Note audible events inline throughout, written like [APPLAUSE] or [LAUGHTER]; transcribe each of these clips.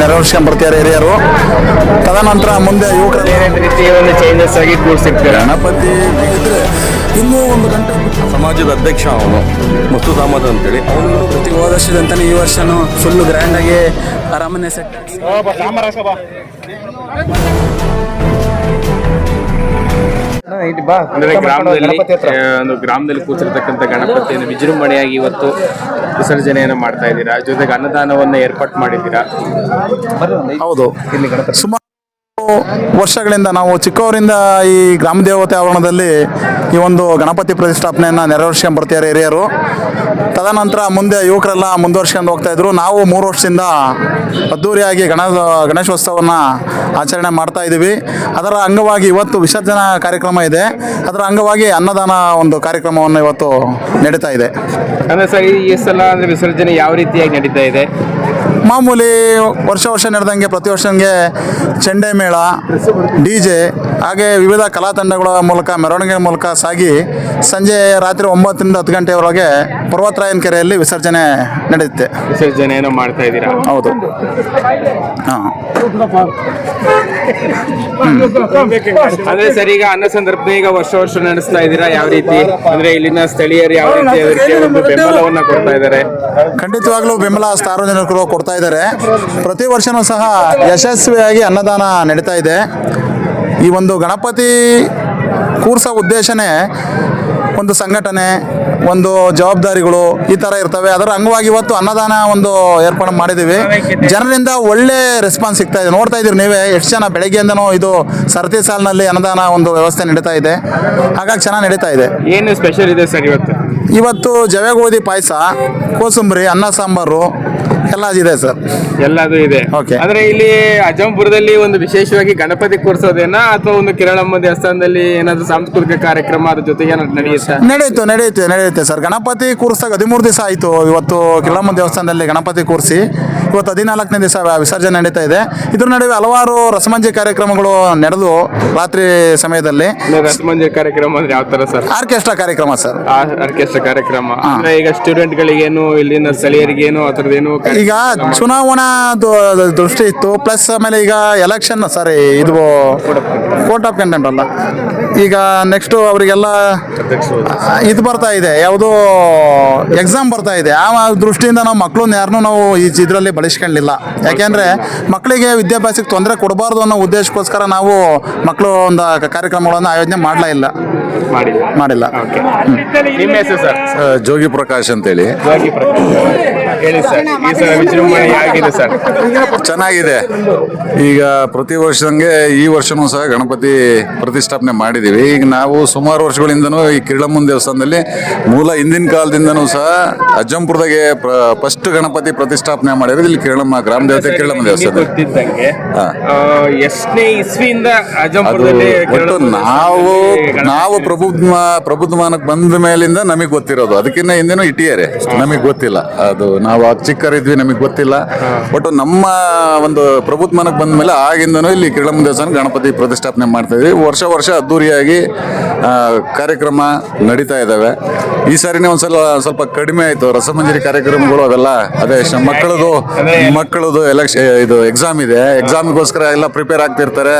ನೆರವೇರಿಸ್ಕೊಂಡ್ಬರ್ತಾರೆ ಹಿರಿಯರು? ತದನಂತರ ಮುಂದೆ ಯುವಕರು ಒಂದು ಚೇಂಜಸ್ ಆಗಿ ಕೂಡ್ಸಿರ್ತೀರಾ? ಗಣಪತಿ ಬಿಗಿದ್ರೆ ಇನ್ನೂ ಒಂದು ಗಂಟೆ ಸಮಾಜದ ಅಧ್ಯಕ್ಷ ಅವನು ಮುತ್ತು ಸಮಾಜ ಅಂತೇಳಿ. ಅವನು ಪ್ರತಿ ಹೋದ ವರ್ಷದಂತಾನೆ ಈ ವರ್ಷನೂ ಫುಲ್ ಗ್ರ್ಯಾಂಡಾಗಿ ಅರಮನೆ ಸೆಟ್ ಅಂದ್ರೆ ಗ್ರಾಮದಲ್ಲಿ ಒಂದು ಗ್ರಾಮದಲ್ಲಿ ಕೂತಿರ್ತಕ್ಕಂಥ ಗಣಪತಿಯನ್ನು ವಿಜೃಂಭಣೆಯಾಗಿ ಇವತ್ತು ವಿಸರ್ಜನೆಯನ್ನು ಮಾಡ್ತಾ ಇದ್ದೀರಾ? ಜೊತೆಗೆ ಅನ್ನದಾನವನ್ನ ಏರ್ಪಾಟ್ ಮಾಡಿದ್ದೀರಾ? ಹೌದು. ಇಲ್ಲಿ ಸುಮಾರು ವರ್ಷಗಳಿಂದ ನಾವು ಚಿಕ್ಕವರಿಂದ ಈ ಗ್ರಾಮ ದೇವತೆ ಆವರಣದಲ್ಲಿ ಈ ಒಂದು ಗಣಪತಿ ಪ್ರತಿಷ್ಠಾಪನೆಯನ್ನು ನೆರವೇರಿಸ್ಕೊಂಡ್ಬರ್ತಾರೆ ಹಿರಿಯರು. ತದನಂತರ ಮುಂದೆ ಯುವಕರೆಲ್ಲ ಮುಂದುವರ್ಸ್ಕೊಂಡು ಹೋಗ್ತಾ ಇದ್ರು. ನಾವು ಮೂರು ವರ್ಷದಿಂದ ಅದ್ದೂರಿಯಾಗಿ ಗಣ, ಗಣೇಶೋತ್ಸವವನ್ನು ಆಚರಣೆ ಮಾಡ್ತಾ ಇದ್ದೀವಿ ಅದರ ಅಂಗವಾಗಿ ಇವತ್ತು ವಿಸರ್ಜನಾ ಕಾರ್ಯಕ್ರಮ ಇದೆ. ಅದರ ಅಂಗವಾಗಿ ಅನ್ನದಾನ ಒಂದು ಕಾರ್ಯಕ್ರಮವನ್ನು ಇವತ್ತು ನಡೀತಾ ಇದೆ. ಅಂದರೆ ಸರ್, ಈ ಸಲ ಅಂದರೆ ವಿಸರ್ಜನೆ ಯಾವ ರೀತಿಯಾಗಿ ನಡೀತಾ ಇದೆ? ಮಾಮೂಲಿ ವರ್ಷ ವರ್ಷ ನಡೆದಂಗೆ ಪ್ರತಿ ವರ್ಷಂಗೆ ಚೆಂಡೆ ಮೇಳ ಡಿ ಜೆ ಹಾಗೆ ವಿವಿಧ ಕಲಾ ತಂಡಗಳ ಮೂಲಕ ಮೆರವಣಿಗೆ ಮೂಲಕ ಸಾಗಿ ಸಂಜೆ ರಾತ್ರಿ ಒಂಬತ್ತರಿಂದ ಹತ್ತು ಗಂಟೆಯವರೆಗೆ ಪರ್ವತರಾಯನ ಕೆರೆಯಲ್ಲಿ ವಿಸರ್ಜನೆ ನಡೆಯುತ್ತೆ. ವಿಸರ್ಜನೆಯನ್ನು ಮಾಡ್ತಾ ಇದ್ದೀರಾ? ಹೌದು. ಹಾಂ. ಅಂದ್ರೆ ಸರ್ ಈಗ ಅನ್ನ ಸಂದರ್ಭ ಈಗ ವರ್ಷ ವರ್ಷ ನಡೆಸ್ತಾ ಇದ್ದೀರಾ? ಯಾವ ರೀತಿ? ಅಂದ್ರೆ ಇಲ್ಲಿನ ಸ್ಥಳೀಯರು ಯಾವ ರೀತಿ ಅದಕ್ಕೆ ಒಂದು ಬೆಂಬಲವನ್ನ ಕೊಡ್ತಾ ಇದ್ದಾರೆ? ಖಂಡಿತವಾಗ್ಲೂ ಬೆಂಬಲ ಸಾರ್ವಜನಿಕರು ಕೊಡ್ತಾ ಇದ್ದಾರೆ. ಪ್ರತಿ ವರ್ಷನೂ ಸಹ ಯಶಸ್ವಿಯಾಗಿ ಅನ್ನದಾನ ನಡೀತಾ ಇದೆ. ಈ ಒಂದು ಗಣಪತಿ ಕೂರ್ಸೋ ಉದ್ದೇಶನೇ ಒಂದು ಸಂಘಟನೆ ಒಂದು ಜವಾಬ್ದಾರಿಗಳು ಈ ಥರ ಇರ್ತವೆ. ಅದರ ಅಂಗವಾಗಿ ಇವತ್ತು ಅನ್ನದಾನ ಒಂದು ಏರ್ಪಾಡು ಮಾಡಿದ್ದೀವಿ. ಜನರಿಂದ ಒಳ್ಳೆ ರೆಸ್ಪಾನ್ಸ್ ಸಿಗ್ತಾ ಇದೆ. ನೋಡ್ತಾ ಇದ್ದೀರಿ ನೀವೇ, ಎಷ್ಟು ಜನ ಬೆಳಗ್ಗೆಯಿಂದನೂ ಇದು ಸರತಿ ಸಾಲಿನಲ್ಲಿ ಅನ್ನದಾನ ಒಂದು ವ್ಯವಸ್ಥೆ ನಡೀತಾ ಇದೆ. ಹಾಗಾಗಿ ಚೆನ್ನಾಗಿ ನಡೀತಾ ಇದೆ. ಏನು ಸ್ಪೆಷಲ್ ಇದೆ ಸರ್ ಇವತ್ತು? ಇವತ್ತು ಜವೆ ಗೋಧಿ ಪಾಯಸ ಕೋಸಂಬರಿ ಅನ್ನ ಸಾಂಬಾರು ಎಲ್ಲ ಇದೆ ಸರ್. ಎಲ್ಲದು ಇದೆ. Okay. ಅಂದ್ರೆ ಇಲ್ಲಿ ಅಜಂಪುರದಲ್ಲಿ ಒಂದು ವಿಶೇಷವಾಗಿ ಗಣಪತಿ ಕೂರಿಸೋದೇನಾ ಅಥವಾ ಒಂದು ಕಿರಳಮ್ಮ ದೇವಸ್ಥಾನದಲ್ಲಿ ಏನಾದ್ರು ಸಾಂಸ್ಕೃತಿಕ ಕಾರ್ಯಕ್ರಮ ಅದ್ರ ಜೊತೆಗೆ ಏನಾದ್ರು ನಡೆಯುತ್ತಾ? ನಡೆಯುತ್ತೆ ನಡೆಯುತ್ತೆ ನಡೆಯುತ್ತೆ ಸರ್. ಗಣಪತಿ ಕೂರಿಸ್ದಾಗ ಹದಿಮೂರು ದಿವಸ ಆಯಿತು. ಇವತ್ತು ಕಿರಣಮ್ಮ ದೇವಸ್ಥಾನದಲ್ಲಿ ಗಣಪತಿ ಕೂರಿಸಿ ಇವತ್ತು ಹದಿನಾಲ್ಕನೇ ದಿವಸ ವಿಸರ್ಜನೆ ನಡೀತಾ ಇದೆ. ಇದ್ರ ನಡುವೆ ಹಲವಾರು ರಸಮಂಜೆ ಕಾರ್ಯಕ್ರಮಗಳು ನಡೆದು ರಾತ್ರಿ ಸಮಯದಲ್ಲಿ. ರಸಮಂಜಿ ರಸಮಂಜರಿ ಕಾರ್ಯಕ್ರಮ ಅಂದ್ರೆ ಯಾವ ತರ ಸರ್? ಆರ್ಕೆಸ್ಟ್ರಾ ಕಾರ್ಯಕ್ರಮ ಸರ್. ಆರ್ಕೆಸ್ಟ್ರಾ ಕಾರ್ಯಕ್ರಮ. ಅಂದ್ರೆ ಈಗ ಸ್ಟೂಡೆಂಟ್ ಗಳಿಗೇನು ಇಲ್ಲಿನ ಸ್ಥಳೀಯರಿಗೇನು ಆ ಏನು ಈಗ ಚುನಾವಣಾ ದು- ದೃಷ್ಟಿ ಇತ್ತು ಪ್ಲಸ್ ಆಮೇಲೆ ಈಗ ಎಲೆಕ್ಷನ್ ಸಾರಿ ಇದು ಕೋರ್ಟ್ ಆಫ್ ಕಂಟೆಂಟ್ ಅಲ್ಲ. ಈಗ ನೆಕ್ಸ್ಟ್ ಅವರಿಗೆಲ್ಲ ಇದು ಬರ್ತಾ ಇದೆ ಯಾವುದೋ ಎಕ್ಸಾಮ್ ಬರ್ತಾ ಇದೆ. ಆ ದೃಷ್ಟಿಯಿಂದ ನಾವು ಮಕ್ಕಳನ್ನ ಯಾರನ್ನೂ ನಾವು ಈ ಇದರಲ್ಲಿ ಬಳಸ್ಕೊಂಡಿಲ್ಲ. ಯಾಕೆಂದ್ರೆ ಮಕ್ಕಳಿಗೆ ವಿದ್ಯಾಭ್ಯಾಸಕ್ಕೆ ತೊಂದರೆ ಕೊಡಬಾರ್ದು ಅನ್ನೋ ಉದ್ದೇಶಕ್ಕೋಸ್ಕರ ನಾವು ಮಕ್ಕಳು ಒಂದು ಕಾರ್ಯಕ್ರಮಗಳನ್ನು ಆಯೋಜನೆ ಮಾಡಲೇ ಇಲ್ಲ. ಮಾಡಿಲ್ಲ. ಮಾಡಿಲ್ಲ. ಓಕೆ ನಿಮ್ಮ ಹೆಸರು ಸರ್. ಜೋಗಿ ಪ್ರಕಾಶ್ ಅಂತೇಳಿ. ಜೋಗಿ ಪ್ರಕಾಶ್ ಹೇಳಿ ಸರ್. ಈ ಸಲ ವಿಜೃಂಭಣೆ ಆಗಿದೆ ಸರ್. ಚೆನ್ನಾಗಿದೆ. ಈಗ ಪ್ರತಿ ವರ್ಷದಂಗೆ ಈ ವರ್ಷನೂ ಸಹ ಗಣಪತಿ ಪ್ರತಿಷ್ಠಾಪನೆ ಮಾಡಿದೀವಿ ಈಗ ನಾವು ಸುಮಾರು ವರ್ಷಗಳಿಂದನೂ ಈ ಕಿರಳಮ್ಮನ ದೇವಸ್ಥಾನದಲ್ಲಿ ಮೂಲ ಹಿಂದಿನ ಕಾಲದಿಂದನೂ ಸಹ ಅಜ್ಜಂಪುರದಾಗೆ ಫಸ್ಟ್ ಗಣಪತಿ ಪ್ರತಿಷ್ಠಾಪನೆ ಮಾಡಿರೋದು ಇಲ್ಲಿ ಕಿರಳಮ್ಮ ಗ್ರಾಮ ದೇವತೆ ಕಿರಳಮ್ಮ ದೇವಸ್ಥಾನ. ಗೊತ್ತಿದ್ದಂಗೆ ಎಷ್ಟನೇ ಇಸ್ವಿಯಿಂದ ನಾವು ನಾವು ಪ್ರಬುದ್ಧ ಪ್ರಬುದ್ಧಮಾನಕ್ಕೆ ಬಂದ ಮೇಲಿಂದ ನಮಗೆ ಗೊತ್ತಿರೋದು. ಅದಕ್ಕಿಂತ ಹಿಂದೆನೂ ಇಟ್ಟಿದ್ದಾರೆ ನಮಗೆ ಗೊತ್ತಿಲ್ಲ. ಅದು ನಾವು ಆಗ ಚಿಕ್ಕರಿದ್ವಿ, ನಮಗೆ ಗೊತ್ತಿಲ್ಲ. ಒಟ್ಟು ನಮ್ಮ ಒಂದು ಪ್ರಬುದ್ಧಮಾನಕ್ಕೆ ಬಂದ ಮೇಲೆ ಆಗಿಂದನೂ ಇಲ್ಲಿ ಕಿರಳಮ್ಮ ದೇವಸ್ಥಾನ ಗಣಪತಿ ಪ್ರತಿಷ್ಠಾಪನೆ ಮಾಡ್ತಾ ಇದ್ವಿ. ವರ್ಷ ವರ್ಷ ಅದ್ದೂರಿಯಾಗಿ ಕಾರ್ಯಕ್ರಮ ನಡೀತಾ ಇದ್ದಾವೆ ಈ ಸಾರಿನೇ ಒಂದ್ಸಲ ಸ್ವಲ್ಪ ಕಡಿಮೆ ಆಯಿತು. ರಸಮಂಜರಿ ಕಾರ್ಯಕ್ರಮಗಳು ಅವೆಲ್ಲ. ಅದೇ ಮಕ್ಕಳದು ಮಕ್ಕಳದು ಎಲೆಕ್ಷನ್ ಇದು ಎಕ್ಸಾಮ್ ಇದೆ. ಎಕ್ಸಾಮ್ಗೋಸ್ಕರ ಎಲ್ಲ ಪ್ರಿಪೇರ್ ಆಗ್ತಿರ್ತಾರೆ.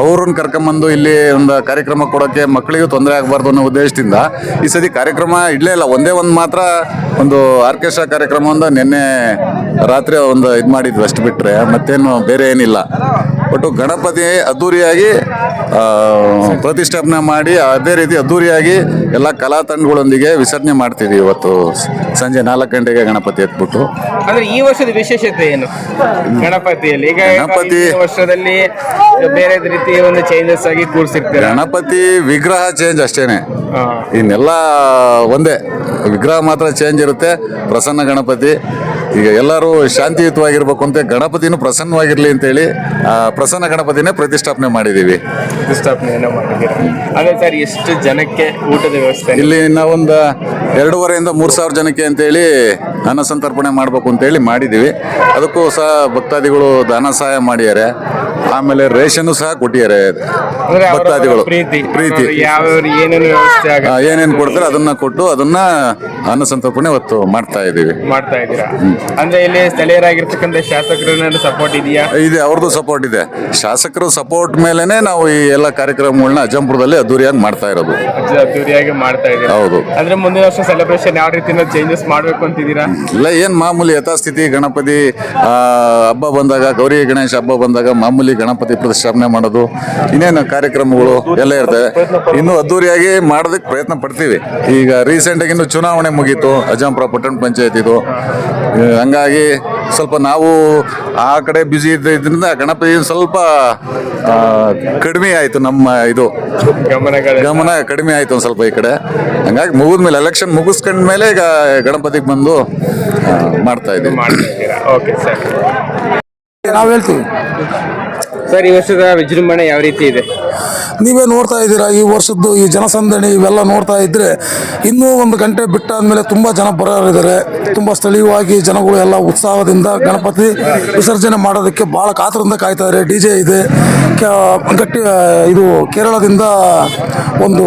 ಅವ್ರನ್ನ ಕರ್ಕೊಂಬಂದು ಇಲ್ಲಿ ಒಂದು ಕಾರ್ಯಕ್ರಮ ಕೊಡೋಕ್ಕೆ ಮಕ್ಕಳಿಗೂ ತೊಂದರೆ ಆಗಬಾರ್ದು ಅನ್ನೋ ಉದ್ದೇಶದಿಂದ ಈ ಸತಿ ಕಾರ್ಯಕ್ರಮ ಇಡಲೇ ಇಲ್ಲ. ಒಂದೇ ಒಂದು ಮಾತ್ರ ಒಂದು ಆರ್ಕೆಸ್ಟ್ರಾ ಕಾರ್ಯಕ್ರಮ ಒಂದು ನಿನ್ನೆ ರಾತ್ರಿ ಒಂದು ಇದು ಮಾಡಿದ್ವಿ ಅಷ್ಟು ಬಿಟ್ಟರೆ ಮತ್ತೇನು ಬೇರೆ ಏನಿಲ್ಲ. ಒಟ್ಟು ಗಣಪತಿ ಅದ್ದೂರಿಯಾಗಿ ಪ್ರತಿಷ್ಠಾಪನೆ ಮಾಡಿ ಅದೇ ರೀತಿ ಅದ್ದೂರಿಯಾಗಿ ಎಲ್ಲ ಕಲಾ ತಂಡಗಳೊಂದಿಗೆ ವಿಸರ್ಜನೆ ಮಾಡ್ತೀವಿ ಇವತ್ತು ಸಂಜೆ ನಾಲ್ಕು ಗಂಟೆಗೆ ಗಣಪತಿ ಎತ್ಬಿಟ್ಟು. ಅಂದ್ರೆ ಈ ವರ್ಷದ ವಿಶೇಷತೆ ಏನು? ಗಣಪತಿಯಲ್ಲಿ? ಈಗ ಗಣಪತಿ- ವರ್ಷದಲ್ಲಿ ಬೇರೆ ರೀತಿಯ ಒಂದು ಚೇಂಜಸ್ ಆಗಿ ಕೂರಿಸಿರ್ತಾರೆ? ಗಣಪತಿ ವಿಗ್ರಹ ಚೇಂಜ್ ಅಷ್ಟೇನೆ. ಇನ್ನೆಲ್ಲ ಒಂದೇ. ವಿಗ್ರಹ ಮಾತ್ರ ಚೇಂಜ್ ಇರುತ್ತೆ. ಪ್ರಸನ್ನ ಗಣಪತಿ ಈಗ ಎಲ್ಲರೂ ಶಾಂತಿಯುತವಾಗಿರ್ಬೇಕು ಅಂತ ಗಣಪತಿನೂ ಪ್ರಸನ್ನವಾಗಿರ್ಲಿ ಅಂತೇಳಿ ಆ ಪ್ರಸನ್ನ ಗಣಪತಿನೇ ಪ್ರತಿಷ್ಠಾಪನೆ ಮಾಡಿದ್ದೀವಿ. ಪ್ರತಿಷ್ಠಾಪನೆಯನ್ನ ಮಾಡಿದ್ದೀರಾ? ಅದೇ ಸರ್ ಎಷ್ಟು ಜನಕ್ಕೆ ಊಟದ ವ್ಯವಸ್ಥೆ? ಇಲ್ಲಿ ನಾವೊಂದು ಎರಡೂವರೆಯಿಂದ ಮೂರು ಸಾವಿರ ಜನಕ್ಕೆ ಅಂತೇಳಿ ಅನ್ನ ಸಂತರ್ಪಣೆ ಮಾಡಬೇಕು ಅಂತೇಳಿ ಮಾಡಿದ್ದೀವಿ. ಅದಕ್ಕೂ ಸಹ ಭಕ್ತಾದಿಗಳು ದಾನ ಸಹಾಯ ಮಾಡಿದ್ದಾರೆ. ಆಮೇಲೆ ರೇಷನ್ನು ಸಹ ಕೊಟ್ಟಿದ್ದಾರೆ. ಅಂದ್ರೆ ಭಕ್ತಾದಿಗಳು. ಪ್ರೀತಿ ಏನೇನು ವ್ಯವಸ್ಥೆ ಆಗ ಏನೇನು ಕೊಡ್ತಾರೆ ಅದನ್ನ ಕೊಟ್ಟು ಅದನ್ನ ಅನ್ನ ಸಂತರ್ಪಣೆ ಇವತ್ತು ಮಾಡ್ತಾ ಇದ್ದೀವಿ. ಮಾಡ್ತಾ ಇದ್ದೀರಾ? ಅಂದ್ರೆ ಇಲ್ಲಿ ಸ್ಥಳೀಯರಾಗಿರ್ತಕ್ಕಂಥ ಶಾಸಕರ ಸಪೋರ್ಟ್ ಇದೆಯಾ? ಇದೆ ಅವ್ರದ್ದು ಸಪೋರ್ಟ್ ಇದೆ. ಶಾಸಕರು ಸಪೋರ್ಟ್ ಮೇಲೆನೆ ನಾವು ಈ ಎಲ್ಲ ಕಾರ್ಯಕ್ರಮಗಳನ್ನ ಅಜ್ಜಂಪುರದಲ್ಲಿ ಅದ್ದೂರಿಯಾಗಿ ಮಾಡ್ತಾ ಇರೋದು. ಅದ್ದೂರಿಯಾಗಿ ಮಾಡ್ತಾ ಇದ್ದೀವಿ ಹೌದು. ಅಂದ್ರೆ ಮುಂದಿನ ವರ್ಷ ಸೆಲೆಬ್ರೇಷನ್ ಯಾವ ರೀತಿ ಚೇಂಜಸ್ ಮಾಡ್ಬೇಕು ಅಂತಿದ್ದೀರಾ? ಇಲ್ಲ ಏನ್ ಮಾಮೂಲಿ ಯಥಾಸ್ಥಿತಿ ಗಣಪತಿ ಹಬ್ಬ ಬಂದಾಗ ಗೌರಿ ಗಣೇಶ ಹಬ್ಬ ಬಂದಾಗ ಮಾಮೂಲಿ ಗಣಪತಿ ಪ್ರತಿಷ್ಠಾಪನೆ ಮಾಡೋದು ಇನ್ನೇನು ಕಾರ್ಯಕ್ರಮಗಳು ಎಲ್ಲ ಇರ್ತವೆ ಇನ್ನು ಅದ್ದೂರಿಯಾಗಿ ಮಾಡೋದಕ್ಕೆ ಪ್ರಯತ್ನ ಪಡ್ತೀವಿ. ಈಗ ರೀಸೆಂಟ್ ಆಗಿ ಇನ್ನು ಚುನಾವಣೆ ಮುಗೀತು ಅಜಾಂಪುರ ಪಟ್ಟಣ ಪಂಚಾಯತ್ ಇದು. ಹಂಗಾಗಿ ಸ್ವಲ್ಪ ನಾವು ಆ ಕಡೆ ಬ್ಯುಸಿ ಇದ್ದಿದ್ದರಿಂದ ಗಣಪತಿ ಸ್ವಲ್ಪ ಕಡಿಮೆ ಆಯಿತು ನಮ್ಮ ಇದು. ಗಮನ ಗಮನ ಕಡಿಮೆ ಆಯಿತು ಒಂದು ಸ್ವಲ್ಪ ಈ ಕಡೆ. ಹಂಗಾಗಿ ಮುಗಿದ್ಮೇಲೆ ಎಲೆಕ್ಷನ್ ಮುಗಿಸ್ಕೊಂಡ್ಮೇಲೆ ಈಗ ಗಣಪತಿಗೆ ಬಂದು ಮಾಡ್ತಾ ಇದ್ದೀವಿ. Okay sir. ನಾವು ಹೇಳ್ತೀವಿ. ಸರ್ ಈ ವರ್ಷದ ವಿಜೃಂಭಣೆ ಯಾವ ರೀತಿ ಇದೆ? ನೀವೇ ನೋಡ್ತಾ ಇದ್ದೀರಾ ಈ ವರ್ಷದ್ದು ಈ ಜನಸಂದಣಿ ಇವೆಲ್ಲ ನೋಡ್ತಾ ಇದ್ರೆ ಇನ್ನೂ ಒಂದು ಗಂಟೆ ಬಿಟ್ಟಾದ್ಮೇಲೆ ತುಂಬ ಜನ ಬರೋರಿದ್ದಾರೆ ತುಂಬ ಸ್ಥಳೀಯವಾಗಿ ಜನಗಳು ಎಲ್ಲ ಉತ್ಸಾಹದಿಂದ ಗಣಪತಿ ವಿಸರ್ಜನೆ ಮಾಡೋದಕ್ಕೆ ಭಾಳ ಕಾತರದಿಂದ ಕಾಯ್ತಾ ಇದ್ದಾರೆ. ಡಿ ಜೆ ಇದೆ ಗಟ್ಟಿ ಇದು ಕೇರಳದಿಂದ ಒಂದು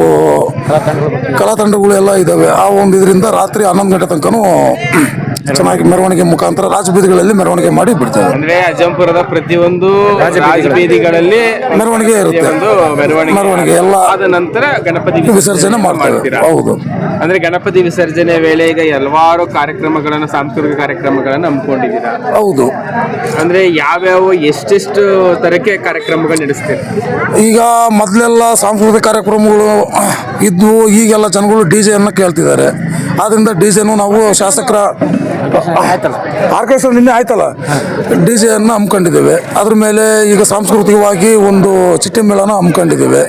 ಕಲಾತಂಡಗಳು ಎಲ್ಲ ಇದ್ದಾವೆ. ಆ ಒಂದು ಇದರಿಂದ ರಾತ್ರಿ ಹನ್ನೊಂದು ಗಂಟೆ ತನಕನೂ ಚೆನ್ನಾಗಿ ಮೆರವಣಿಗೆ ಮುಖಾಂತರ ರಾಜಬೀದಿಗಳಲ್ಲಿ ಮೆರವಣಿಗೆ ಮಾಡಿ ಬಿಡ್ತೇವೆ. ಅಂದ್ರೆ ಅಜ್ಜಂಪುರದ ಪ್ರತಿಯೊಂದು ರಾಜಬೀದಿಗಳಲ್ಲಿ. ಮೆರವಣಿಗೆ ಇರುತ್ತೆ. ಒಂದು ಮೆರವಣಿಗೆ ಮೆರವಣಿಗೆ ಎಲ್ಲ ಆದ ನಂತರ ಗಣಪತಿ ವಿಸರ್ಜನೆ ಮಾಡ್ತೇವೆ. ಮಾಡ್ತೀರಾ? ಹೌದು. ಅಂದ್ರೆ ಗಣಪತಿ ವಿಸರ್ಜನೆ ವೇಳೆ ಈಗ ಹಲವಾರು ಕಾರ್ಯಕ್ರಮಗಳನ್ನು ಸಾಂಸ್ಕೃತಿಕ ಕಾರ್ಯಕ್ರಮಗಳನ್ನು ಹಮ್ಮಿಕೊಂಡಿದ್ದೀರಾ? ಹೌದು. ಅಂದ್ರೆ ಯಾವ್ಯಾವ ಎಷ್ಟೆಷ್ಟು ತರಕ್ಕೆ ಕಾರ್ಯಕ್ರಮಗಳು ನಡೆಸ್ತೀರಿ? ಈಗ ಮೊದಲೆಲ್ಲ ಸಾಂಸ್ಕೃತಿಕ ಕಾರ್ಯಕ್ರಮಗಳು ಇದ್ವು ಈಗೆಲ್ಲ ಜನಗಳು ಡಿ ಜೆಯನ್ನು ಕೇಳ್ತಿದ್ದಾರೆ. ಆದ್ರಿಂದ ಡಿ ಜೆನು ನಾವು ಶಾಸಕರ ಆರ್ಕೆಸ್ಟ್ರಾ ನಿನ್ನೆ ಆಯ್ತಲ್ಲ. ಡಿ ಜೆಯನ್ನು ಹಮ್ಮಿಕೊಂಡಿದ್ದೇವೆ. ಅದ್ರ ಮೇಲೆ ಈಗ ಸಾಂಸ್ಕೃತಿಕವಾಗಿ ಒಂದು ಚಿಟ್ಟಿ ಮೇಳನ ಹಮ್ಮಿಕೊಂಡಿದ್ದೇವೆ.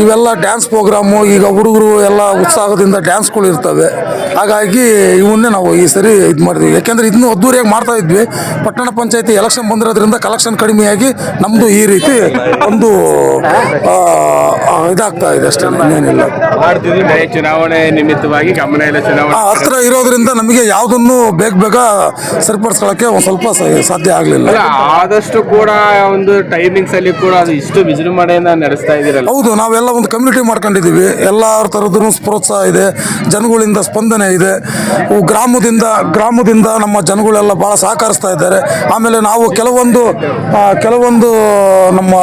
ಇವೆಲ್ಲ ಡ್ಯಾನ್ಸ್ ಪ್ರೋಗ್ರಾಮು ಈಗ ಹುಡುಗರು ಎಲ್ಲ ಉತ್ಸಾಹದಿಂದ ಡ್ಯಾನ್ಸ್ಗಳು ಇರ್ತವೆ. ಹಾಗಾಗಿ ಇವನ್ನೇ ನಾವು ಈ ಸರಿ ಇದು ಮಾಡಿದ್ವಿ ಯಾಕೆಂದರೆ ಇದನ್ನು ಅದ್ದೂರಿಯಾಗಿ ಮಾಡ್ತಾ ಇದ್ವಿ. ಪಟ್ಟಣ ಪಂಚಾಯತಿ ಎಲೆಕ್ಷನ್ ಬಂದಿರೋದ್ರಿಂದ ಕಲೆಕ್ಷನ್ ಕಡಿಮೆಯಾಗಿ ನಮ್ಮದು ಈ ರೀತಿ ಒಂದು ಇದಾಗ್ತಾ ಇದೆ ಅಷ್ಟೇ ಇನ್ನೇನಿಲ್ಲ. ಮಾಡ್ತಿದ್ವಿ. ಬೇರೆ ಚುನಾವಣೆ ನಿಮಿತ್ತವಾಗಿ ಗಮನ ಚುನಾವಣೆ ಹತ್ರ ಇರೋದ್ರಿಂದ ನಮಗೆ ಯಾವುದನ್ನು ಬೇಗ ಬೇಗ ಸರಿಪಡಿಸ್ಕೊಳ್ಳೋಕ್ಕೆ ಒಂದು ಸ್ವಲ್ಪ ಸ- ಸಾಧ್ಯ ಆಗಲಿಲ್ಲ. ಅಲ್ಲ ಆದಷ್ಟು ಕೂಡ ಒಂದು ಟೈಮಿಂಗ್ಸ್ ಅಲ್ಲಿ ಕೂಡ ಅದು ಇಷ್ಟು ವಿಜೃಂಭಣೆಯನ್ನ ನಡೆಸ್ತಾ ಇದೀರಲ್ಲ ಹೌದು ನಾವೆಲ್ಲ ಒಂದು ಕಮ್ಯುನಿಟಿ ಮಾಡ್ಕೊಂಡಿದ್ದೀವಿ. ಎಲ್ಲ ಥರದ್ದು ಪ್ರೋತ್ಸಾಹ ಇದೆ ಜನಗಳಿಂದ ಸ್ಪಂದನೆ ಇದೆ. ಉ- ಗ್ರಾಮದಿಂದ ಗ್ರಾಮದಿಂದ ನಮ್ಮ ಜನಗಳೆಲ್ಲ ಭಾಳ ಸಹಕರಿಸ್ತಾ ಇದ್ದಾರೆ. ಆಮೇಲೆ ನಾವು ಕೆಲವೊಂದು ಆ, ಕೆಲವೊಂದು ನಮ್ಮ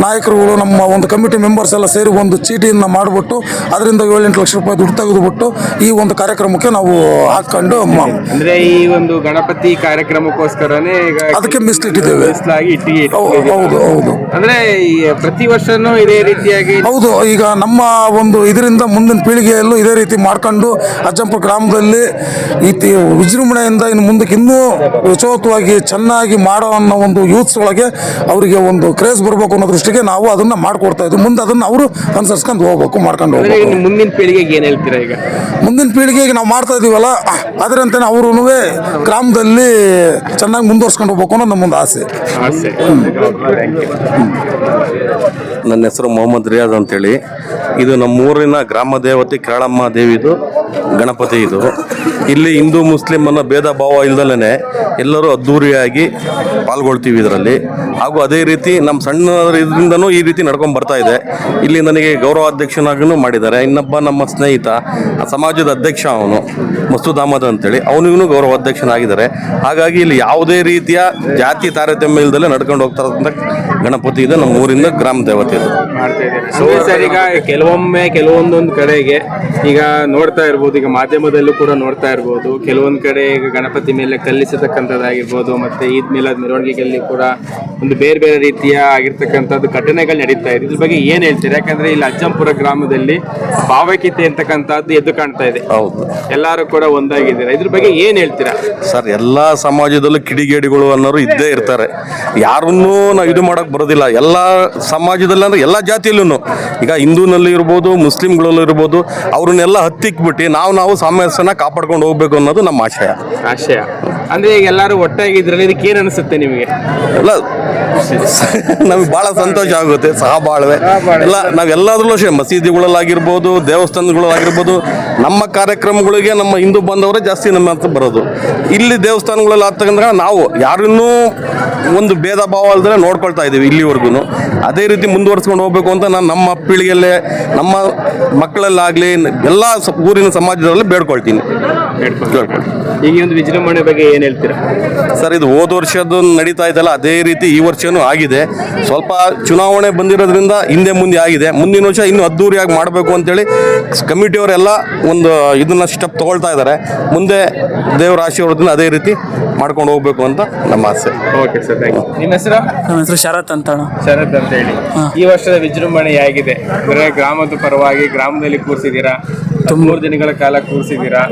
ನಾಯಕರುಗಳು ನಮ್ಮ ಒಂದು ಕಮಿಟಿ ಮೆಂಬರ್ಸ್ ಎಲ್ಲ ಸೇರಿ ಒಂದು ಚೀಟಿಯನ್ನು ಮಾಡಿಬಿಟ್ಟು ಅದರಿಂದ ಏಳೆಂಟು ಲಕ್ಷ ರೂಪಾಯಿ ದುಡ್ಡು ತೆಗೆದುಬಿಟ್ಟು ಈ ಒಂದು ಕಾರ್ಯಕ್ರಮಕ್ಕೆ ನಾವು ಹಾಕ್ಕೊಂಡು ಮ- ಅಂದ್ರೆ ಈ ಒಂದು ಗಣಪತಿ ಕಾರ್ಯಕ್ರಮಕ್ಕೋಸ್ಕರನೇ ಈಗ ಅದಕ್ಕೆ ಮೀಸಲಿಟ್ಟಿದ್ದೇವೆ. ಇಟ್ಟಿದ್ದೇವೆ ಇಟ್ಟಿಗೆ ಹೌ- ಇಟ್ಟಿದ್ದೀರಾ. ಹೌದು ಹೌದು. ಅಂದ್ರೆ ಈ ಪ್ರತಿ ವರ್ಷನೂ ಇದೇ ರೀತಿಯಾಗಿ ಹೌದು ಈಗ ನಮ್ಮ ಒಂದು ಇದರಿಂದ ಮುಂದಿನ ಪೀಳಿಗೆಯಲ್ಲೂ ಇದೇ ರೀತಿ ಮಾಡ್ಕೊಂಡು ಅಜ್ಜಂಪುರ ಗ್ರಾಮದಲ್ಲಿ ಈ ತಿ- ವಿಜೃಂಭಣೆಯಿಂದ ಇನ್ನು ಮುಂದಕ್ಕೆ ಇನ್ನೂ ಯಶೋತ್ವಾಗಿ ಚೆನ್ನಾಗಿ ಮಾಡೋ ಅನ್ನೋ ಒಂದು ಯೂತ್ಸ್ ಒಳಗೆ ಅವರಿಗೆ ಒಂದು ಕ್ರೇಜ್ ಬರಬೇಕು ಅನ್ನೋ ದೃಷ್ಟಿಗೆ ನಾವು ಅದನ್ನ ಮಾಡ್ಕೊಡ್ತಾ ಇದ್ವಿ ಮುಂದೆ ಅದನ್ನ ಅವರು ಅನುಸರಿಸ್ಕೊಂಡು ಹೋಗ್ಬೇಕು ಮಾಡ್ಕೊಂಡು ಅಂದ್ರೆ ಹೋಗ್ಬೇಕು. ಇನ್ನು ಮುಂದಿನ ಪೀಳಿಗೆಗೆ ಏನ್ ಹೇಳ್ತೀರಾ ಈಗ? ಮುಂದಿನ ಪೀಳಿಗೆಗೆ ನಾವು ಮಾಡ್ತಾ ಇದೀವಲ್ಲ ಅದರಂತೆ ಅವರು ಗ್ರಾಮದಲ್ಲಿ ಚೆನ್ನಾಗಿ ಮುಂದುವರ್ಸ್ಕೊಂಡು ಹೋಗ್ಬೇಕು ಅನ್ನೋದು ನಮ್ಮೊಂದು ಆಸೆ. ಆಸೆ. ನನ್ನ ಹೆಸರು ಮೊಹಮ್ಮದ್ ರಿಯಾಜ್ ಅಂತೇಳಿ. ಇದು ನಮ್ಮೂರಿನ ಗ್ರಾಮ ದೇವತೆ ಕೇಳಮ್ಮ ದೇವಿದು ಗಣಪತಿ ಇದು. ಇಲ್ಲಿ ಹಿಂದೂ ಮುಸ್ಲಿಂ ಅನ್ನೋ ಭೇದ ಭಾವ ಇಲ್ದಲೇ ಎಲ್ಲರೂ ಅದ್ಧೂರಿಯಾಗಿ ಪಾಲ್ಗೊಳ್ತೀವಿ ಇದರಲ್ಲಿ. ಹಾಗೂ ಅದೇ ರೀತಿ ನಮ್ಮ ಸಣ್ಣ ಇದರಿಂದನೂ ಈ ರೀತಿ ನಡ್ಕೊಂಡು ಬರ್ತಾ ಇದೆ. ಇಲ್ಲಿ ನನಗೆ ಗೌರವಾಧ್ಯಕ್ಷನಾಗೂ ಮಾಡಿದ್ದಾರೆ. ಇನ್ನೊಬ್ಬ ನಮ್ಮ ಸ್ನೇಹಿತ ಆ ಸಮಾಜದ ಅಧ್ಯಕ್ಷ ಅವನು, ಮಸೂದ್ ಅಹಮದ್ ಅಂತೇಳಿ. ಅವನಿಗೂ ಗೌರವಾಧ್ಯಕ್ಷನಾಗಿದ್ದಾರೆ ಹಾಗಾಗಿ ಇಲ್ಲಿ ಯಾವುದೇ ರೀತಿಯ ಜಾತಿ ತಾರತಮ್ಯ ಇಲ್ಲದಲ್ಲೇ ನಡ್ಕೊಂಡು ಹೋಗ್ತಾರೆ ಇರೋಂಥ ಗಣಪತಿ ಇದೆ ನಮ್ಮ ಊರಿಂದ ಗ್ರಾಮ ದೇವತೆ ಇದು. ಅಂದ್ರೆ ಸರ್ ಈಗ ಕೆಲವೊಮ್ಮೆ ಕೆಲವೊಂದೊಂದು ಕಡೆಗೆ ಈಗ ನೋಡ್ತಾ ಇರ್ಬೋದು ಈಗ ಮಾಧ್ಯಮದಲ್ಲೂ ಕೂಡ ನೋಡ್ತಾ ಇರ್ಬೋದು. ಕೆಲವೊಂದು ಕಡೆ ಈಗ ಗಣಪತಿ ಮೇಲೆ ಕಲ್ಲಿಸತಕ್ಕಂಥದ್ದಾಗಿರ್ಬೋದು ಮತ್ತೆ ಈದ್ ಮಿಲಾದ್ ಮೆರವಣಿಗೆಯಲ್ಲಿ ಕೂಡ ಒಂದು ಬೇರೆ ಬೇರೆ ರೀತಿಯ ಆಗಿರ್ತಕ್ಕಂಥದ್ದು ಘಟನೆಗಳು ನಡೀತಾ ಇದೆ. ಇದ್ರ ಬಗ್ಗೆ ಏನ್ ಹೇಳ್ತೀರಾ? ಯಾಕಂದ್ರೆ ಇಲ್ಲಿ ಅಜ್ಜಂಪುರ ಗ್ರಾಮದಲ್ಲಿ ಭಾವೈಕ್ಯತೆ ಅಂತಕ್ಕಂಥದ್ದು ಎದ್ದು ಕಾಣ್ತಾ ಇದೆ. ಹೌದು. ಎಲ್ಲರೂ ಕೂಡ ಒಂದಾಗಿದ್ದೀರಾ? ಇದ್ರ ಬಗ್ಗೆ ಏನ್ ಹೇಳ್ತೀರಾ? ಸರ್ ಎಲ್ಲ ಸಮಾಜದಲ್ಲೂ ಕಿಡಿಗೇಡಿಗಳು ಅನ್ನೋರು ಇದ್ದೇ ಇರ್ತಾರೆ. ಯಾರನ್ನೂ ನಾವು ಇದು ಮಾಡಕ್ ಬರೋದಿಲ್ಲ. ಎಲ್ಲ ಸಮಾಜದಲ್ಲಿ ಅಂದ್ರೆ ಎಲ್ಲ ಜಾತಿಯಲ್ಲೂ ಈಗ ಹಿಂದೂನಲ್ಲಿ ಇರ್ಬೋದು ಮುಸ್ಲಿಮ್ಗಳಲ್ಲೂ ಇರ್ಬೋದು ಅವ್ರನ್ನೆಲ್ಲ ಹತ್ತಿಕ್ಬಿಟ್ಟು ನಾವು ನಾವು ಸಾಮರಸ್ಯನ ಕಾಪಾಡ್ಕೊಂಡು ಹೋಗ್ಬೇಕು ಅನ್ನೋದು ನಮ್ಮ ಆಶಯ. ಆಶಯ. ಅಂದ್ರೆ ಈಗ ಎಲ್ಲರೂ ಒಟ್ಟಾಗಿದ್ರಲ್ಲಿ ಇದಕ್ಕೆ ಏನ್ ಅನಿಸುತ್ತೆ ನಿಮಗೆ? ಎಲ್ಲ [LAUGHS] ನಮಗೆ ಭಾಳ ಸಂತೋಷ ಆಗುತ್ತೆ ಸಹ ಬಾಳ್ವೆ ಎಲ್ಲ ನಾವೆಲ್ಲದ್ರಲ್ಲೂ ಅಷ್ಟೇ ಮಸೀದಿಗಳಲ್ಲಾಗಿರ್ಬೋದು ದೇವಸ್ಥಾನಗಳಲ್ಲಾಗಿರ್ಬೋದು ನಮ್ಮ ಕಾರ್ಯಕ್ರಮಗಳಿಗೆ ನಮ್ಮ ಹಿಂದೂ ಬಂದವರೇ ಜಾಸ್ತಿ ನಮ್ಮ ಹತ್ರ ಬರೋದು. ಇಲ್ಲಿ ದೇವಸ್ಥಾನಗಳಲ್ಲಿ ಆಗ್ತಕ್ಕಂಥ ನಾವು ಯಾರನ್ನೂ ಒಂದು ಭೇದ ಭಾವ ಅಲ್ಲದೆ ನೋಡ್ಕೊಳ್ತಾ ಇದ್ದೀವಿ ಇಲ್ಲಿವರೆಗೂ ಅದೇ ರೀತಿ ಮುಂದುವರ್ಸ್ಕೊಂಡು ಹೋಗಬೇಕು ಅಂತ ನಾನು ನಮ್ಮ ಪೀಳಿಗೆಯಲ್ಲೇ ನಮ್ಮ ಮಕ್ಕಳಲ್ಲಾಗಲಿ ಎಲ್ಲ ಸ- ಊರಿನ ಸಮಾಜದಲ್ಲಿ ಬೇಡ್ಕೊಳ್ತೀನಿ. ಈಗ ಒಂದು ವಿಜೃಂಭಣೆ ಬಗ್ಗೆ ಏನು ಹೇಳ್ತೀರಾ? ಸರ್ ಇದು ಹೋದ ವರ್ಷದ್ದು ನಡೀತಾ ಇದೆಯಲ್ಲ ಅದೇ ರೀತಿ ಈ ವರ್ಷವೂ ಆಗಿದೆ. ಸ್ವಲ್ಪ ಚುನಾವಣೆ ಬಂದಿರೋದ್ರಿಂದ ಹಿಂದೆ ಮುಂದೆ ಆಗಿದೆ. ಮುಂದಿನ ವರ್ಷ ಇನ್ನೂ ಅದ್ದೂರಿಯಾಗಿ ಮಾಡಬೇಕು ಅಂತೇಳಿ ಕಮಿಟಿಯವರೆಲ್ಲ ಒಂದು ಇದನ್ನ ಸ್ಟೆಪ್ ತಗೊಳ್ತಾ ಇದ್ದಾರೆ. ಮುಂದೆ ದೇವರ ಆಶೀರ್ವಾದದಿಂದ ಅದೇ ರೀತಿ ಮಾಡ್ಕೊಂಡು ಹೋಗ್ಬೇಕು ಅಂತ ನಮ್ಮ ಆಸೆ. ಓಕೆ ಸರ್ ಥ್ಯಾಂಕ್ ಯು ನಿಮ್ಮ ಹೆಸರು? ನಮ್ಮ ಹೆಸರು ಶರತ್ ಅಂತ ಅಣ್ಣ ಶರತ್ ಅಂತ ಹೇಳಿ. ಈ ವರ್ಷದ ವಿಜೃಂಭಣೆ ಹೇಗಿದೆ? ಅಂದ್ರೆ ಗ್ರಾಮದ ಪರವಾಗಿ ಗ್ರಾಮದಲ್ಲಿ ಕೂರಿಸಿದೀರಾ ಮೂರು ದಿನಗಳ ಕಾಲ ಕೂರಿಸಿದ್ದೀರಾ?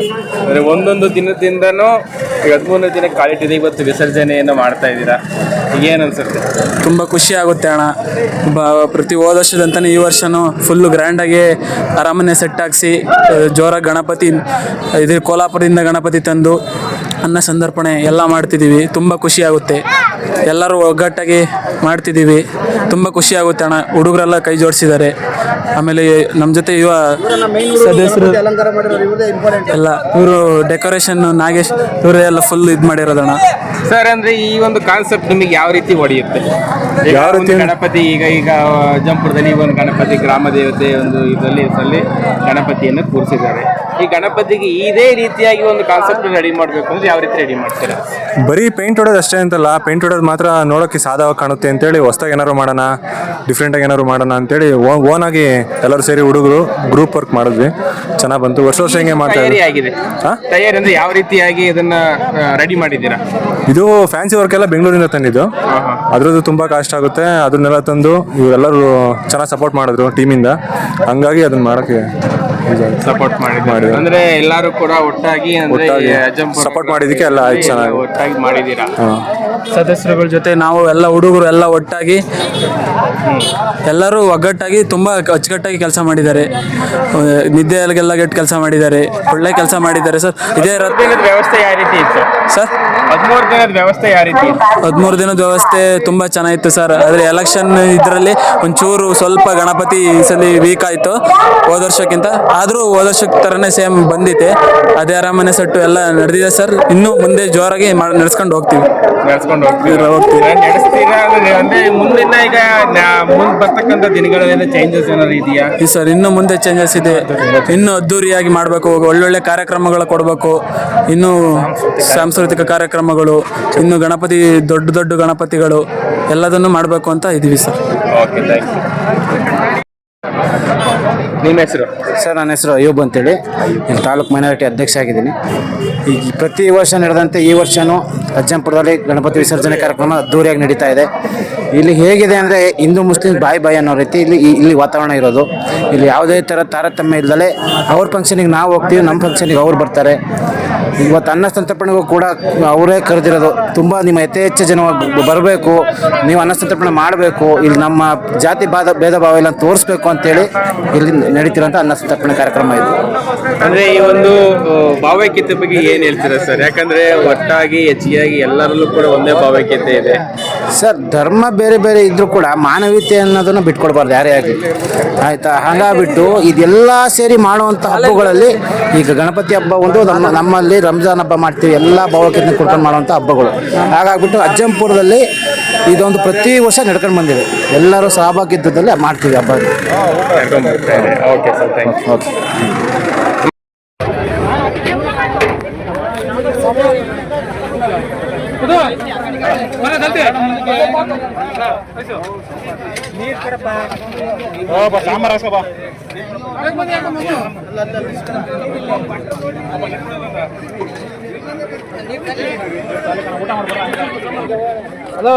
ಅಂದ್ರೆ ಒಂದೊಂದು ದಿನದಿಂದನೂ ಈಗ ಹದಿಮೂರನೇ ದಿನ ಕಾಲಿಟ್ಟಿದೆ ಇವತ್ತು ವಿಸರ್ಜನೆಯನ್ನು ಮಾಡ್ತಾ ಇದ್ದೀರಾ? ಏನ್ ಅನ್ಸುತ್ತೆ? ತುಂಬ ಖುಷಿ ಆಗುತ್ತೆ ಅಣ್ಣ. ಬ ಪ್ರತಿ ಹೋದ ವರ್ಷದಂತಾನೆ ಈ ವರ್ಷನೂ ಫುಲ್ಲು ಗ್ರ್ಯಾಂಡಾಗಿ ಅರಮನೆ ಸೆಟ್ ಹಾಕ್ಸಿ ಜೋರಾಗಿ ಗಣಪತಿ ಇದು ಕೋಲಾಪುರದಿಂದ ಗಣಪತಿ ತಂದು ಅನ್ನ ಸಂದರ್ಪಣೆ ಎಲ್ಲ ಮಾಡ್ತಿದ್ದೀವಿ. ತುಂಬ ಖುಷಿ ಆಗುತ್ತೆ. ಎಲ್ಲರೂ ಒಗ್ಗಟ್ಟಾಗಿ ಮಾಡ್ತಿದ್ದೀವಿ. ತುಂಬ ಖುಷಿ ಆಗುತ್ತೆ ಅಣ್ಣ. ಹುಡುಗರೆಲ್ಲ ಕೈ ಜೋಡಿಸಿದ್ದಾರೆ. ಆಮೇಲೆ ನಮ್ಮ ಜೊತೆ ಯುವ ಸದಸ್ಯರು ಎಲ್ಲ ಇವರು ಡೆಕೋರೇಷನ್ ನಾಗೇಶ್ ಇವರು ಎಲ್ಲ ಫುಲ್ ಇದು ಮಾಡಿರೋದಣ್ಣ. ಸರ್ ಅಂದ್ರೆ ಈ ಒಂದು ಕಾನ್ಸೆಪ್ಟ್ ನಿಮಗೆ ಯಾವ ರೀತಿ ಹೊಡೆಯುತ್ತೆ ಯಾವ ರೀತಿ? ಗಣಪತಿ ಈಗ ಈಗ ಅಜ್ಜಂಪುರದಲ್ಲಿ ಒಂದು ಗಣಪತಿ ಗ್ರಾಮ ದೇವತೆ ಒಂದು ಇದರಲ್ಲಿ ಇದರಲ್ಲಿ ಗಣಪತಿಯನ್ನು ಕೂರಿಸಿದ್ದಾರೆ. ಈ ಗಣಪತಿಗೆ ಇದೇ ರೀತಿಯಾಗಿ ಒಂದು ಕಾನ್ಸೆಪ್ಟ್ ರೆಡಿ ಮಾಡಬೇಕು ಅಂದ್ರೆ ಯಾವ ರೀತಿ ರೆಡಿ ಮಾಡ್ತೀರಾ? ಬರೀ ಪೇಂಟ್ ಹೊಡೋದು ಅಷ್ಟೇ ಅಂತಲ್ಲ ಪೇಂಟ್ ಹೊಡೋದು ಮಾತ್ರ ನೋಡೋಕ್ಕೆ ಸಾಧವಾಗಿ ಕಾಣುತ್ತೆ ಅಂತೇಳಿ ಹೊಸ್ದಾಗಿ ಏನಾರು ಮಾಡೋಣ ಡಿಫ್ರೆಂಟಾಗಿ ಏನಾರು ಮಾಡೋಣ ಅಂತೇಳಿ ಓನ್ ಆಗಿ ಎಲ್ಲರೂ ಸೇರಿ ಹುಡುಗರು ಗ್ರೂಪ್ ವರ್ಕ್ ಮಾಡಿದ್ವಿ. ಚೆನ್ನಾಗಿ ಬಂತು. ವರ್ಷ ವರ್ಷ ಹಿಂಗೆ ಮಾಡ್ತಾ. ಆಗಿದೆ ಹಾ? ತಯಾರಿ ಅಂದ್ರೆ ಯಾವ ರೀತಿಯಾಗಿ ಇದನ್ನ ರೆಡಿ ಮಾಡಿದ್ದೀರಾ? ಇದು ಫ್ಯಾನ್ಸಿ ವರ್ಕ್ ಎಲ್ಲ ಬೆಂಗಳೂರಿಂದ ತಂದಿದ್ದು. ಅದ್ರದ್ದು ತುಂಬಾ ಕಾಸ್ಟ್ ಆಗುತ್ತೆ. ಅದನ್ನೆಲ್ಲ ತಂದು ಇವರೆಲ್ಲರೂ ಚೆನ್ನಾಗಿ ಸಪೋರ್ಟ್ ಮಾಡಿದ್ರು ಟೀಮಿಂದ ಹಂಗಾಗಿ ಅದನ್ನ ಮಾಡಕ್ಕೆ ಸಪೋರ್ಟ್ ಮಾಡಿದ್ರು ಅಂದ್ರೆ ಎಲ್ಲರೂ ಕೂಡ ಒಟ್ಟಾಗಿ ಅಂದ್ರೆ ಮಾಡಿದಕ್ಕೆ ಎಲ್ಲ ಚೆನ್ನಾಗಿ. ಒಟ್ಟಾಗಿ ಮಾಡಿದ್ದೀರಾ? ಸದಸ್ಯರುಗಳ ಜೊತೆ ನಾವು ಎಲ್ಲ ಹುಡುಗರು ಎಲ್ಲ ಒಟ್ಟಾಗಿ, ಎಲ್ಲರೂ ಒಗ್ಗಟ್ಟಾಗಿ ತುಂಬ ಅಚ್ಚುಕಟ್ಟಾಗಿ ಕೆಲಸ ಮಾಡಿದ್ದಾರೆ. ನಿದ್ದೆಯಲ್ಲಿಗೆಲ್ಲ ಗೆಟ್ಟು ಕೆಲಸ ಮಾಡಿದ್ದಾರೆ. ಒಳ್ಳೆ ಕೆಲಸ ಮಾಡಿದ್ದಾರೆ ಸರ್. ಇದೇ ವ್ಯವಸ್ಥೆ ಯಾವ ರೀತಿ ಇತ್ತು? ಸರ್? ಹದಿಮೂರು ದಿನದ ವ್ಯವಸ್ಥೆ ಯಾವ ರೀತಿ? ಹದಿಮೂರು ದಿನದ ವ್ಯವಸ್ಥೆ ತುಂಬ ಚೆನ್ನಾಗಿತ್ತು ಸರ್. ಆದರೆ ಎಲೆಕ್ಷನ್ ಇದರಲ್ಲಿ ಒಂಚೂರು ಸ್ವಲ್ಪ ಗಣಪತಿ ಈ ಸಲ ವೀಕ್ ಆಯಿತು. ಹೋದ ವರ್ಷಕ್ಕಿಂತ. ಆದರೂ ಹೋದ ವರ್ಷಕ್ಕೆ ಥರನೇ ಸೇಮ್ ಬಂದಿತ್ತೆ ಅದೇ ಅರಮನೆ ಸೆಟ್ಟು ಎಲ್ಲ ನಡೆದಿದೆ ಸರ್. ಇನ್ನೂ ಮುಂದೆ ಜೋರಾಗಿ ಮಾಡಿ ನಡೆಸ್ಕೊಂಡು ಹೋಗ್ತೀವಿ. ನಡ್ಸ್ಕೊಂಡು ಹೋಗ್ತೀವಿ. ನಡೆಸ್ತೀರಾ? ಅಂದ್ರೆ ಅಂದ್ರೆ ಮುಂದಿನ ಈಗ ಮುಂದೆ ಬರ್ತಕ್ಕಂಥ ದಿನಗಳಲ್ಲಿ ಚೇಂಜಸ್ ಏನಾದ್ರು ಇದೆಯಾ? ಈ ಸರ್ ಇನ್ನು ಮುಂದೆ ಚೇಂಜಸ್ ಇದೆ. ಇನ್ನು ಅದ್ದೂರಿಯಾಗಿ ಮಾಡಬೇಕು. ಒಳ್ಳೊಳ್ಳೆ ಕಾರ್ಯಕ್ರಮಗಳು ಕೊಡಬೇಕು. ಇನ್ನು ಸಾಂಸ್ಕೃತಿಕ ಕಾರ್ಯಕ್ರಮಗಳು ಇನ್ನು ಗಣಪತಿ ದೊಡ್ಡ ದೊಡ್ಡ ಗಣಪತಿಗಳು ಎಲ್ಲದನ್ನು ಮಾಡಬೇಕು ಅಂತ ಇದ್ದೀವಿ ಸರ್. ನಿಮ್ಮ ಹೆಸರು? ಸರ್, ನನ್ನ ಹೆಸರು ಅಯ್ಯೂಬ್ ಅಂತೇಳಿ. ನಾನು ತಾಲೂಕು ಮೈನಾರಿಟಿ ಅಧ್ಯಕ್ಷ ಆಗಿದ್ದೀನಿ. ಈ ಪ್ರತಿ ವರ್ಷ ನಡೆದಂತೆ ಈ ವರ್ಷವೂ ಅಜ್ಜಂಪುರದಲ್ಲಿ ಗಣಪತಿ ವಿಸರ್ಜನೆ ಕಾರ್ಯಕ್ರಮ ಅದ್ದೂರಿಯಾಗಿ ನಡೀತಾ ಇದೆ. ಇಲ್ಲಿ ಹೇಗಿದೆ ಅಂದರೆ ಹಿಂದೂ ಮುಸ್ಲಿಂ ಬಾಯಿ ಬಾಯಿ ಅನ್ನೋ ರೀತಿ ಇಲ್ಲಿ ಇಲ್ಲಿ ವಾತಾವರಣ ಇರೋದು. ಇಲ್ಲಿ ಯಾವುದೇ ಥರ ತಾರತಮ್ಯ ಇಲ್ಲದೆ ಅವ್ರ ಫಂಕ್ಷನಿಗೆ ನಾವು ಹೋಗ್ತೀವಿ, ನಮ್ಮ ಫಂಕ್ಷನಿಗೆ ಅವ್ರು ಬರ್ತಾರೆ. ಇವತ್ತು ಅನ್ನ ಸಂತರ್ಪಣೆಗೂ ಕೂಡ ಅವರೇ ಕರೆದಿರೋದು. ತುಂಬ ನಿಮ್ಮ ಯಥೇಚ್ಛ ಜನ ಬರಬೇಕು, ನೀವು ಅನ್ನ ಸಂತರ್ಪಣೆ ಮಾಡಬೇಕು, ಇಲ್ಲಿ ನಮ್ಮ ಜಾತಿ ಬಾಧ ಭೇದ ಭಾವ ಎಲ್ಲ ತೋರಿಸ್ಬೇಕು ಅಂತೇಳಿ ಇಲ್ಲಿ ನಡೀತಿರೋಂಥ ಅನ್ನ ಸಂತರ್ಪಣೆ ಕಾರ್ಯಕ್ರಮ ಇದು. ಅಂದ್ರೆ ಈ ಒಂದು ಭಾವೈಕ್ಯತೆ ಬಗ್ಗೆ ಏನ್ ಹೇಳ್ತೀರಾ ಸರ್? ಯಾಕಂದ್ರೆ ಒಟ್ಟಾಗಿ ಹೆಚ್ಚಿಗೆಯಾಗಿ ಎಲ್ಲರಲ್ಲೂ ಕೂಡ ಒಂದೇ ಭಾವೈಕ್ಯತೆ ಇದೆ. ಸರ್ ಧರ್ಮ ಬೇರೆ ಬೇರೆ ಇದ್ರೂ ಕೂಡ ಮಾನವೀಯತೆ ಅನ್ನೋದನ್ನು ಬಿಟ್ಕೊಡ್ಬಾರ್ದು ಯಾರೇ ಆಗಲಿ. ಆಯ್ತಾ? ಹಾಗಾಗ್ಬಿಟ್ಟು ಇದೆಲ್ಲ ಸೇರಿ ಮಾಡುವಂಥ ಹಬ್ಬಗಳಲ್ಲಿ ಈಗ ಗಣಪತಿ ಹಬ್ಬ ಒಂದು ನಮ್ಮ ನಮ್ಮಲ್ಲಿ ರಂಜಾನ್ ಹಬ್ಬ ಮಾಡ್ತೀವಿ ಎಲ್ಲ ಭಾವೈಕ್ಯತೆ ಕೊಡ್ಕೊಂಡು ಮಾಡುವಂಥ ಹಬ್ಬಗಳು. ಹಾಗಾಗ್ಬಿಟ್ಟು ಅಜ್ಜಂಪುರದಲ್ಲಿ ಇದೊಂದು ಪ್ರತಿ ವರ್ಷ ನಡ್ಕೊಂಡು ಬಂದಿದೆ. ಎಲ್ಲರೂ ಸಹಭಾಗಿತ್ವದಲ್ಲೇ ಮಾಡ್ತೀವಿ ಹಬ್ಬ. ಓಕೆ ಬಾ ಹಲೋ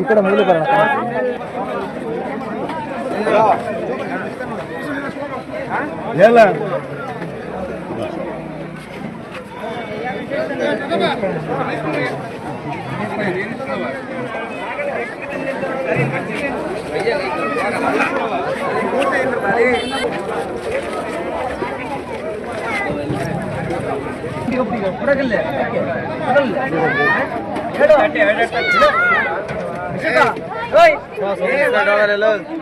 ఇక్కడ ముందు ఏలా உடகல்ல உடகல்ல ஏடா ஏடா ஏய்